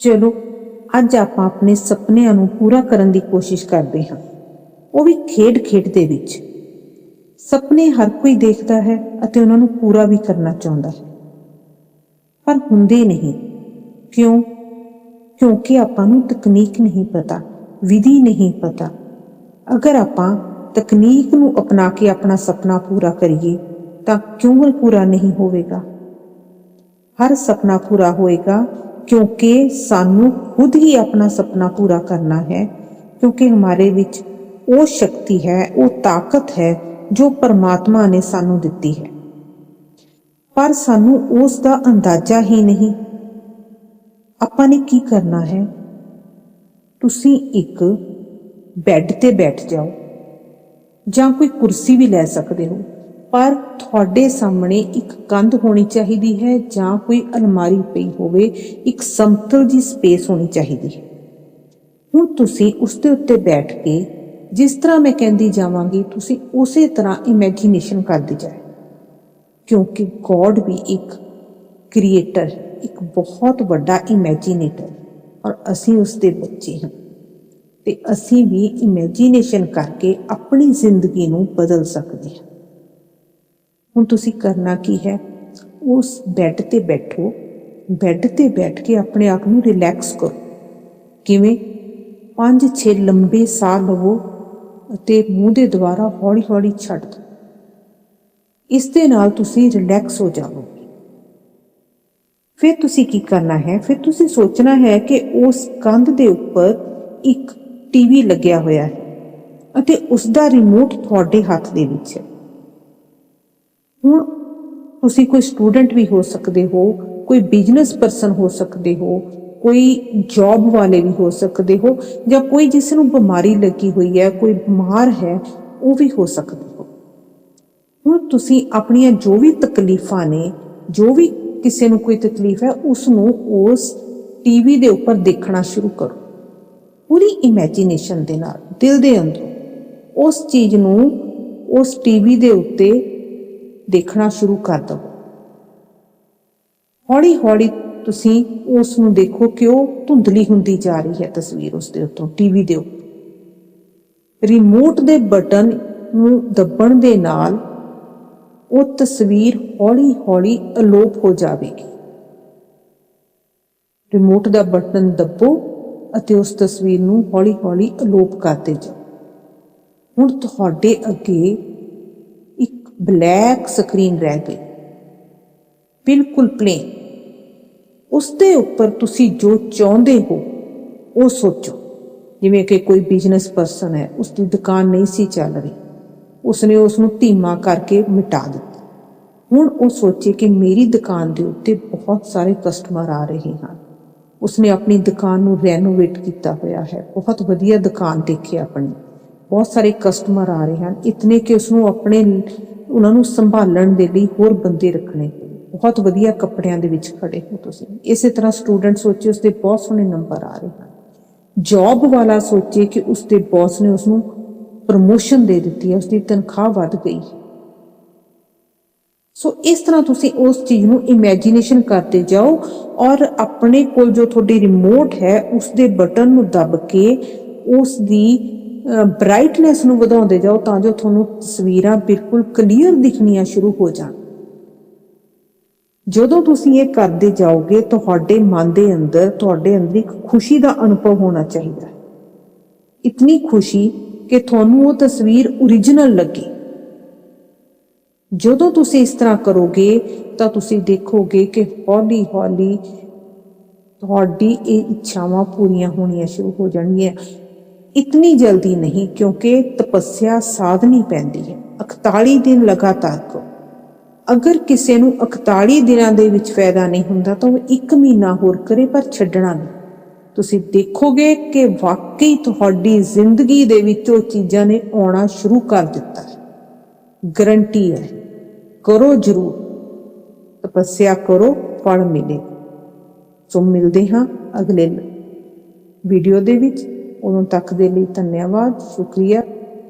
ਚਲੋ, ਅੱਜ ਆਪਾਂ ਆਪਣੇ ਸੁਪਨਿਆਂ ਨੂੰ ਪੂਰਾ ਕਰਨ ਦੀ ਕੋਸ਼ਿਸ਼ ਕਰਦੇ ਹਾਂ। ਉਹ ਵੀ ਖੇਡ-ਖੇਡ ਦੇ ਵਿੱਚ। ਸੁਪਨੇ ਹਰ ਕੋਈ ਦੇਖਦਾ ਹੈ ਅਤੇ ਉਹਨਾਂ ਨੂੰ ਪੂਰਾ ਵੀ ਕਰਨਾ ਚਾਹੁੰਦਾ ਹੈ। ਪਰ ਹੁੰਦੇ ਨਹੀਂ। ਕਿਉਂ? ਕਿਉਂਕਿ ਆਪਾਂ ਨੂੰ ਤਕਨੀਕ ਨਹੀਂ ਪਤਾ, ਵਿਧੀ ਨਹੀਂ ਪਤਾ। ਅਗਰ ਆਪਾਂ ਤਕਨੀਕ ਨੂੰ ਅਪਣਾ ਕੇ ਆਪਣਾ ਸੁਪਨਾ ਪੂਰਾ ਕਰੀਏ, ਤਾਂ ਕਿਉਂ ਪੂਰਾ ਨਹੀਂ ਹੋਵੇਗਾ? ਹਰ ਸੁਪਨਾ ਪੂਰਾ ਹੋਏਗਾ ਕਿਉਂਕਿ ਸਾਨੂੰ ਖੁਦ ਹੀ ਆਪਣਾ ਸੁਪਨਾ ਪੂਰਾ ਕਰਨਾ ਹੈ, ਕਿਉਂਕਿ ਹਮਾਰੇ ਵਿੱਚ ਉਹ ਸ਼ਕਤੀ ਹੈ, ਉਹ ਤਾਕਤ ਹੈ ਜੋ ਪਰਮਾਤਮਾ ਨੇ ਸਾਨੂੰ ਦਿੱਤੀ ਹੈ। ਪਰ ਸਾਨੂੰ ਉਸ ਦਾ ਅੰਦਾਜ਼ਾ ਹੀ ਨਹੀਂ। ਆਪਾਂ ਨੇ ਕੀ ਕਰਨਾ ਹੈ? ਤੁਸੀਂ ਇੱਕ ਬੈੱਡ ਤੇ ਬੈਠ ਜਾਓ ਜਾਂ ਕੋਈ ਕੁਰਸੀ ਵੀ ਲੈ ਸਕਦੇ ਹੋ। ਪਰ ਤੁਹਾਡੇ ਸਾਹਮਣੇ ਇੱਕ ਕੰਧ ਹੋਣੀ ਚਾਹੀਦੀ ਹੈ ਜਾਂ ਕੋਈ ਅਲਮਾਰੀ ਪਈ ਹੋਵੇ, ਇੱਕ ਸਮਤਲ ਜੀ ਸਪੇਸ ਹੋਣੀ ਚਾਹੀਦੀ ਹੈ। ਹੁਣ ਤੁਸੀਂ ਉਸ ਦੇ ਉੱਤੇ ਬੈਠ ਕੇ ਜਿਸ ਤਰ੍ਹਾਂ ਮੈਂ ਕਹਿੰਦੀ ਜਾਵਾਂਗੀ, ਤੁਸੀਂ ਉਸੇ ਤਰ੍ਹਾਂ ਇਮੇਜਿਨੇਸ਼ਨ ਕਰਦੇ ਜਾਏ ਕਿਉਂਕਿ ਗੋਡ ਵੀ ਇੱਕ ਕ੍ਰੀਏਟਰ ਇੱਕ ਬਹੁਤ ਵੱਡਾ ਇਮੇਜਿਨੇਟਰ ਔਰ ਅਸੀਂ ਉਸ ਦੇ ਬੱਚੇ ਹਾਂ। ਤੇ ਅਸੀਂ ਵੀ ਇਮੇਜਿਨੇਸ਼ਨ ਕਰਕੇ ਆਪਣੀ ਜ਼ਿੰਦਗੀ ਨੂੰ ਬਦਲ ਸਕਦੇ ਹਾਂ। ਹੁਣ ਤੁਸੀਂ ਕਰਨਾ ਕੀ ਹੈ? ਉਸ ਬੈੱਡ ਤੇ ਬੈਠੋ। ਬੈੱਡ ਤੇ ਬੈਠ ਕੇ ਆਪਣੇ ਆਪ ਨੂੰ ਰਿਲੈਕਸ ਕਰੋ। ਕਿਵੇਂ? 5-6 ਲੰਬੇ ਸਾਹ ਲਵੋ ਅਤੇ ਮੂੰਹ ਦੇ ਦੁਆਰਾ ਹੌਲੀ-ਹੌਲੀ ਛੱਡ ਦਿਓ। ਇਸ ਦੇ ਨਾਲ ਤੁਸੀਂ ਰਿਲੈਕਸ ਹੋ ਜਾਵੋਗੇ। ਫਿਰ ਤੁਸੀਂ ਕੀ ਕਰਨਾ ਹੈ? ਫਿਰ ਤੁਸੀਂ ਸੋਚਣਾ ਹੈ ਕਿ ਉਸ ਕੰਧ ਦੇ ਉੱਪਰ ਇੱਕ ਟੀਵੀ ਲੱਗਿਆ ਹੋਇਆ ਹੈ ਅਤੇ ਉਸ ਦਾ ਰਿਮੋਟ ਤੁਹਾਡੇ ਹੱਥ ਦੇ ਵਿੱਚ ਹੈ। ਹੁਣ ਤੁਸੀਂ ਕੋਈ ਸਟੂਡੈਂਟ ਵੀ ਹੋ ਸਕਦੇ ਹੋ, ਕੋਈ ਬਿਜ਼ਨਸ ਪਰਸਨ ਹੋ ਸਕਦੇ ਹੋ, ਕੋਈ ਜੌਬ ਵਾਲੇ ਵੀ ਹੋ ਸਕਦੇ ਹੋ, ਜਾਂ ਕੋਈ ਜਿਸ ਨੂੰ ਬਿਮਾਰੀ ਲੱਗੀ ਹੋਈ ਹੈ, ਕੋਈ ਬਿਮਾਰ ਹੈ, ਉਹ ਵੀ ਹੋ ਸਕਦੇ ਹੋ। ਹੁਣ ਤੁਸੀਂ ਆਪਣੀਆਂ ਜੋ ਵੀ ਤਕਲੀਫਾਂ ਨੇ, ਜੋ ਵੀ ਕਿਸੇ ਨੂੰ ਕੋਈ ਤਕਲੀਫ ਹੈ, ਉਸ ਨੂੰ ਉਸ ਟੀਵੀ ਦੇ ਉੱਪਰ ਦੇਖਣਾ ਸ਼ੁਰੂ ਕਰੋ। ਪੂਰੀ ਇਮੇਜਿਨੇਸ਼ਨ ਦੇ ਨਾਲ, ਦਿਲ ਦੇ ਅੰਦਰੋਂ, ਉਸ ਚੀਜ਼ ਨੂੰ ਉਸ ਟੀਵੀ ਦੇ ਉੱਤੇ ਦੇਖਣਾ ਸ਼ੁਰੂ ਕਰ ਦਿਓ ਹੌਲੀ ਹੌਲੀ ਤੁਸੀਂ ਉਸ ਨੂੰ ਦੇਖੋ ਕਿ ਉਹ ਧੁੰਦਲੀ ਹੁੰਦੀ ਜਾ ਰਹੀ ਹੈ ਤਸਵੀਰ ਉਸ ਦੇ ਉੱਤੋਂ ਟੀਵੀ ਦੇ ਉੱਪਰ। ਰਿਮੋਟ ਦੇ ਬਟਨ ਨੂੰ ਦੱਬਣ ਦੇ ਨਾਲ ਉਹ ਤਸਵੀਰ ਹੌਲੀ ਹੌਲੀ ਅਲੋਪ ਹੋ ਜਾਵੇਗੀ। ਰਿਮੋਟ ਦਾ ਬਟਨ ਦੱਬੋ ਅਤੇ ਉਸ ਤਸਵੀਰ ਨੂੰ ਹੌਲੀ ਹੌਲੀ ਅਲੋਪ ਕਰਦੇ ਜਾਓ ਹੁਣ ਤੁਹਾਡੇ ਅੱਗੇ ਬਲੈਕ ਸਕਰੀਨ ਰਹਿ ਗਈ। ਬਿਲਕੁਲ ਪਲੇਨ ਉਸ ਦੇ ਉੱਪਰ ਤੁਸੀਂ ਜੋ ਚਾਹੁੰਦੇ ਹੋ, ਉਹ ਸੋਚੋ। ਜਿਵੇਂ ਕਿ ਕੋਈ ਬਿਜ਼ਨਸ ਪਰਸਨ ਹੈ ਉਸ ਦੀ ਦੁਕਾਨ ਨਹੀਂ ਸੀ ਚੱਲ ਰਹੀ। ਉਸਨੇ ਉਸ ਨੂੰ ਧੀਮਾ ਕਰਕੇ ਮਿਟਾ ਦਿੱਤਾ। ਹੁਣ ਉਹ ਸੋਚੇ ਕਿ ਮੇਰੀ ਦੁਕਾਨ ਦੇ ਉੱਤੇ ਬਹੁਤ ਸਾਰੇ ਕਸਟਮਰ ਆ ਰਹੇ ਹਨ। ਉਸਨੇ ਆਪਣੀ ਦੁਕਾਨ ਨੂੰ ਰੈਨੋਵੇਟ ਕੀਤਾ ਹੋਇਆ ਹੈ। ਬਹੁਤ ਵਧੀਆ ਦੁਕਾਨ ਦੇਖੀ ਆਪਣੀ। ਬਹੁਤ ਸਾਰੇ ਕਸਟਮਰ ਆ ਰਹੇ ਹਨ। ਇਤਨੇ ਕਿ ਉਸ ਨੂੰ ਆਪਣੇ ਉਹਨਾਂ ਨੂੰ ਸੰਭਾਲਣ ਦੇ ਲਈ ਹੋਰ ਬੰਦੇ ਰੱਖਣੇ। ਬਹੁਤ ਵਧੀਆ ਕੱਪੜਿਆਂ ਦੇ ਵਿੱਚ ਖੜੇ ਹੋ ਤੁਸੀਂ। ਇਸੇ ਤਰ੍ਹਾਂ ਸਟੂਡੈਂਟ ਸੋਚੇ ਉਸਦੇ ਬਹੁਤ ਸੋਹਣੇ ਨੰਬਰ ਆ ਰਹੇ ਜੌਬ ਵਾਲਾ ਸੋਚੇ ਕਿ ਉਸ ਬੌਸ ਨੇ ਉਸ ਨੂੰ ਪ੍ਰਮੋਸ਼ਨ ਦੇ ਦਿੱਤੀ ਹੈ, ਉਸਦੀ ਤਨਖਾਹ ਵੱਧ ਗਈ। ਸੋ ਇਸ ਤਰ੍ਹਾਂ ਤੁਸੀਂ ਉਸ ਚੀਜ਼ ਨੂੰ ਇਮੇਜਿਨੇਸ਼ਨ ਕਰਦੇ ਜਾਓ ਔਰ ਆਪਣੇ ਕੋਲ ਜੋ ਤੁਹਾਡੀ ਰਿਮੋਟ ਹੈ ਉਸ ਦੇ ਬਟਨ ਨੂੰ ਦੱਬ ਕੇ ਉਸ ਦੀ ਬ੍ਰਾਈਟਨੈਸ ਨੂੰ ਵਧਾਉਂਦੇ ਜਾਓ ਤਾਂ ਜੋ ਤੁਹਾਨੂੰ ਤਸਵੀਰਾਂ ਬਿਲਕੁਲ ਕਲੀਅਰ ਦਿਖਣੀਆਂ ਸ਼ੁਰੂ ਹੋ ਜਾਣ। ਜਦੋਂ ਤੁਸੀਂ ਇਹ ਕਰਦੇ ਜਾਓਗੇ, ਤੁਹਾਡੇ ਮਨ ਦੇ ਅੰਦਰ, ਤੁਹਾਡੇ ਅੰਦਰ ਇੱਕ ਖੁਸ਼ੀ ਦਾ ਅਨੁਭਵ ਹੋਣਾ ਚਾਹੀਦਾ ਹੈ। ਇਤਨੀ ਖੁਸ਼ੀ ਕਿ ਤੁਹਾਨੂੰ ਉਹ ਤਸਵੀਰ ਓਰੀਜਨਲ ਲੱਗੇ। ਜਦੋਂ ਤੁਸੀਂ ਇਸ ਤਰ੍ਹਾਂ ਕਰੋਗੇ, ਤਾਂ ਤੁਸੀਂ ਦੇਖੋਗੇ ਕਿ ਹੌਲੀ ਹੌਲੀ ਤੁਹਾਡੀ ਇਹ ਇੱਛਾਵਾਂ ਪੂਰੀਆਂ ਹੋਣੀਆਂ ਸ਼ੁਰੂ ਹੋ ਜਾਣਗੀਆਂ। ਇਤਨੀ ਜਲਦੀ ਨਹੀਂ ਕਿਉਂਕਿ ਤਪੱਸਿਆ ਸਾਧਨੀ ਪੈਂਦੀ ਹੈ। 41 ਦਿਨ ਲਗਾਤਾਰ ਕਰੋ। ਅਗਰ ਕਿਸੇ ਨੂੰ 41 ਦਿਨਾਂ ਦੇ ਵਿੱਚ ਫਾਇਦਾ ਨਹੀਂ ਹੁੰਦਾ ਤਾਂ ਉਹ 1 ਮਹੀਨਾ ਹੋਰ ਕਰੇ ਪਰ ਛੱਡਣਾ ਨਹੀਂ। ਤੁਸੀਂ ਦੇਖੋਗੇ ਕਿ ਵਾਕਈ ਤੁਹਾਡੀ ਜ਼ਿੰਦਗੀ ਦੇ ਵਿੱਚ ਉਹ ਚੀਜ਼ਾਂ ਨੇ ਆਉਣਾ ਸ਼ੁਰੂ ਕਰ ਦਿੱਤਾ ਗਰੰਟੀ ਹੈ। ਕਰੋ ਜਰੂਰ। ਤਪੱਸਿਆ ਕਰੋ, ਫਲ ਮਿਲੇ। ਸੋ ਮਿਲਦੇ ਹਾਂ ਅਗਲੇ ਵੀਡੀਓ ਦੇ ਵਿੱਚ। onun takdirli tanıya var, şükriye